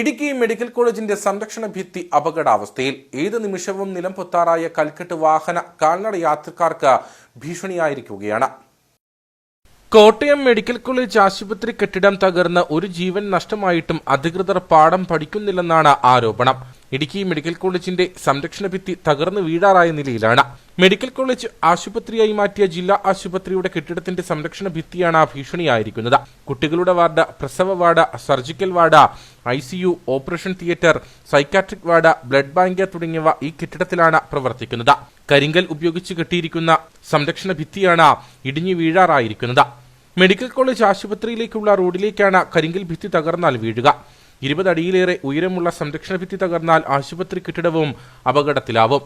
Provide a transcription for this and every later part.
Idukki medical കോളേജിന്റെ സംരക്ഷണ ഭിത്തി അപകടാവസ്ഥയിൽ ഏത് നിമിഷവും നിലംപൊത്താറായ കൽക്കെട്ട് വാഹന കാൽനട യാത്രക്കാർക്ക് ഭീഷണിയായിരിക്കുകയാണ്. കോട്ടയം മെഡിക്കൽ കോളേജ് ആശുപത്രി കെട്ടിടം തകർന്ന് ഒരു ജീവൻ നഷ്ടമായിട്ടും അധികൃതർ പാഠം പഠിക്കുന്നില്ലെന്നാണ് ആരോപണം. ഇടുക്കി മെഡിക്കൽ കോളേജിന്റെ സംരക്ഷണ ഭിത്തി തകർന്നു വീഴാറായ നിലയിലാണ്. മെഡിക്കൽ കോളേജ് ആശുപത്രിയായി മാറ്റിയ ജില്ലാ ആശുപത്രിയുടെ കെട്ടിടത്തിന്റെ സംരക്ഷണ ഭിത്തിയാണ് ഭീഷണിയായിരിക്കുന്നത്. കുട്ടികളുടെ വാർഡ് പ്രസവ ward surgical ward eye operation theatre psychiatric ward blood bank തുടങ്ങിയവ ഈ കെട്ടിടത്തിലാണ് പ്രവർത്തിക്കുന്നത്. കരിങ്കൽ ഉപയോഗിച്ച് കെട്ടിയിരിക്കുന്ന സംരക്ഷണ ഭിത്തിയാണ് ഇടിഞ്ഞു വീഴാറായിരിക്കുന്നത്. മെഡിക്കൽ കോളേജ് ആശുപത്രിയിലേക്കുള്ള റോഡിലേക്കാണ് കരിങ്കൽ ഭിത്തി തകർന്നാൽ വീഴുക. ഇരുപത് അടിയിലേറെ ഉയരമുള്ള സംരക്ഷണ ഭിത്തി തകർന്നാൽ ആശുപത്രി കെട്ടിടവും അപകടത്തിലാവും.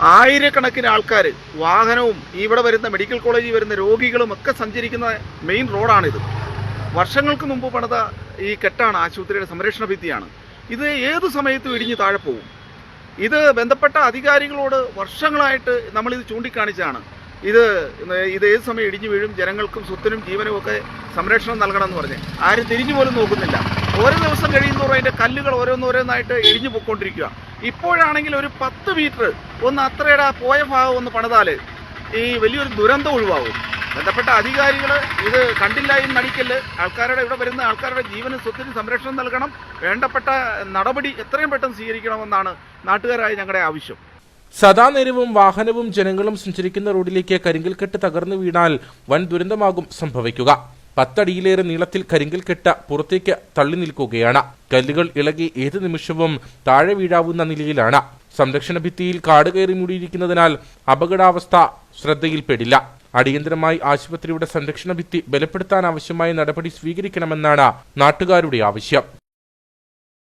ആയിരക്കണക്കിന് ആൾക്കാർ വാഹനവും ഇവിടെ വരുന്ന മെഡിക്കൽ കോളേജിൽ വരുന്ന രോഗികളും ഒക്കെ സഞ്ചരിക്കുന്ന മെയിൻ റോഡാണിത്. വർഷങ്ങൾക്ക് മുമ്പ് പണിത ഈ കെട്ടാണ് ആശുപത്രിയുടെ സംരക്ഷണ ഭിത്തിയാണ്. ഇത് ഏത് സമയത്തും ഇടിഞ്ഞ് താഴെ പോകും. ഇത് ബന്ധപ്പെട്ട അധികാരികളോട് വർഷങ്ങളായിട്ട് നമ്മളിത് ചൂണ്ടിക്കാണിച്ചാണ്. ഇത് ഇത് ഏത് സമയം ഇടിഞ്ഞു വീഴും ജനങ്ങൾക്കും സ്വത്തിനും ജീവനും ഒക്കെ സംരക്ഷണം നൽകണമെന്ന് പറഞ്ഞ്. ആരും തിരിഞ്ഞു പോലും നോക്കുന്നില്ല. ഓരോ ദിവസം കഴിയുന്നതോറും അതിന്റെ കല്ലുകൾ ഓരോന്നോരോന്നായിട്ട് ഇടിഞ്ഞു പൊയ്ക്കൊണ്ടിരിക്കുക. ഇപ്പോഴാണെങ്കിൽ ഒരു പത്ത് മീറ്റർ ഒന്ന് അത്രയുടെ പോയ ഭാഗം ഒന്ന് പണിതാൽ ഈ വലിയൊരു ദുരന്തം ഒഴിവാകും. ബന്ധപ്പെട്ട അധികാരികൾ ഇത് കണ്ടില്ല എന്ന് നടിക്കൽ ആൾക്കാരുടെ ഇവിടെ വരുന്ന ആൾക്കാരുടെ ജീവനും സ്വത്തിന് സംരക്ഷണം നൽകണം. വേണ്ടപ്പെട്ട നടപടി എത്രയും പെട്ടെന്ന് സ്വീകരിക്കണമെന്നാണ് നാട്ടുകാരായ ഞങ്ങളുടെ ആവശ്യം. സദാനേരവും വാഹനവും ജനങ്ങളും സഞ്ചരിക്കുന്ന റോഡിലേക്ക് കരിങ്കൽക്കെട്ട് തകർന്നു വീണാൽ വൻ ദുരന്തമാകും സംഭവിക്കുക. പത്തടിയിലേറെ നീളത്തിൽ കരിങ്കൽ കെട്ട പുറത്തേക്ക് തള്ളി നിൽക്കുകയാണ്. കല്ലുകൾ ഇളകി ഏത് നിമിഷവും താഴെ വീഴാവുന്ന നിലയിലാണ്. സംരക്ഷണ ഭിത്തിയിൽ കാട് കയറി മൂടിയിരിക്കുന്നതിനാൽ അപകടാവസ്ഥ ശ്രദ്ധയിൽപ്പെടില്ല. അടിയന്തരമായി ആശുപത്രിയുടെ സംരക്ഷണ ഭിത്തി ബലപ്പെടുത്താൻ ആവശ്യമായ നടപടി സ്വീകരിക്കണമെന്നാണ് നാട്ടുകാരുടെ ആവശ്യം.